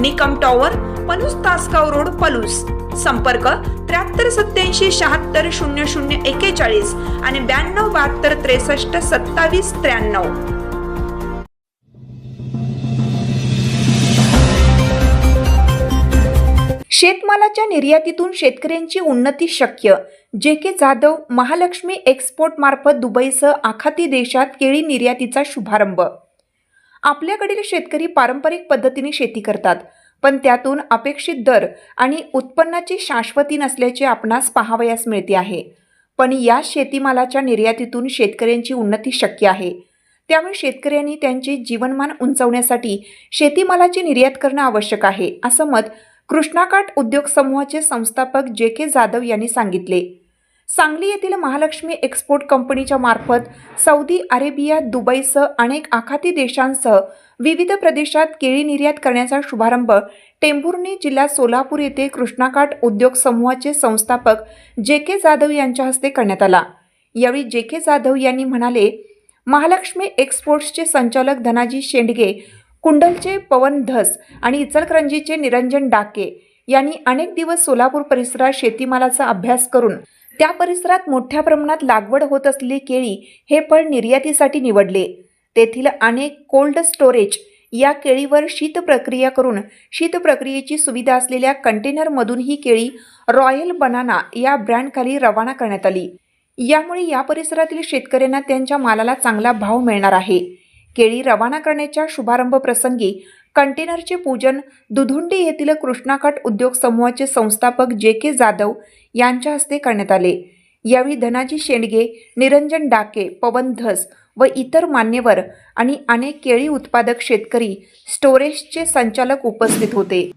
Nikam tower Palus Tasgaon road Palus. संपर्क त्र्याहत्तर सत्याऐंशी शहात्तर शून्य शून्य एकेचाळीस आणि ब्याण्णव बहात्तर त्रेसष्ट सत्तावीस त्र्याण्णव. शेतमालाच्या निर्यातीतून शेतकऱ्यांची उन्नती शक्य. जे के जाधव महालक्ष्मी एक्सपोर्ट मार्फत दुबईसह आखाती देशात केळी निर्यातीचा शुभारंभ. आपल्याकडील शेतकरी पारंपरिक पद्धतीने शेती करतात पण त्यातून अपेक्षित दर आणि उत्पन्नाची शाश्वती नसल्याचे आपणास पाहावयास मिळते आहे. पण या शेतीमालाच्या निर्यातीतून शेतकऱ्यांची उन्नती शक्य आहे. त्यामुळे शेतकऱ्यांनी त्यांचे जीवनमान उंचावण्यासाठी शेतीमालाची निर्यात करणं आवश्यक आहे असं मत कृष्णाकाठ उद्योग समूहाचे संस्थापक जे के जाधव यांनी सांगितले. सांगली येथील महालक्ष्मी एक्सपोर्ट कंपनीच्या मार्फत सौदी अरेबिया दुबईसह अनेक आखाती देशांसह विविध प्रदेशात केळी निर्यात करण्याचा शुभारंभ टेंभुर्णी जिल्हा सोलापूर येथे कृष्णाकाठ उद्योग समूहाचे संस्थापक जे के जाधव यांच्या हस्ते करण्यात आला. यावेळी जे के जाधव यांनी म्हणाले महालक्ष्मी एक्सपोर्ट्सचे संचालक धनाजी शेंडगे कुंडलचे पवन धस आणि इचलकरंजीचे निरंजन डाके यांनी अनेक दिवस सोलापूर परिसरात शेतीमालाचा अभ्यास करून त्या परिसरात मोठ्या प्रमाणात लागवड होत असलेली केळी हे फळ निर्यातीसाठी निवडले. तेथील अनेक कोल्ड स्टोरेज या केळीवर शीत प्रक्रिया करून शीत प्रक्रियेची सुविधा असलेल्या कंटेनरमधून ही केळी रॉयल बनाना या ब्रँडखाली रवाना करण्यात आली. यामुळे या परिसरातील शेतकऱ्यांना त्यांच्या मालाला चांगला भाव मिळणार आहे. केळी रवाना करण्याच्या शुभारंभ प्रसंगी कंटेनरचे पूजन दुधुंडी येथील कृष्णाघाट उद्योग समूहाचे संस्थापक जे के जाधव यांच्या हस्ते करण्यात आले. यावेळी धनाजी शेंडगे निरंजन डाके पवन धस व इतर मान्यवर आणि अनेक केळी उत्पादक शेतकरी स्टोरेजचे संचालक उपस्थित होते.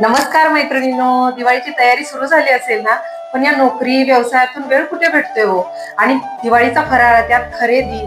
नमस्कार मैत्रिणींनो दिवाळीची तयारी सुरू झाली असेल ना? पण या नोकरी व्यवसायातून वेळ कुठे भेटतोय हो? आणि दिवाळीचा फराळ त्यात खरेदी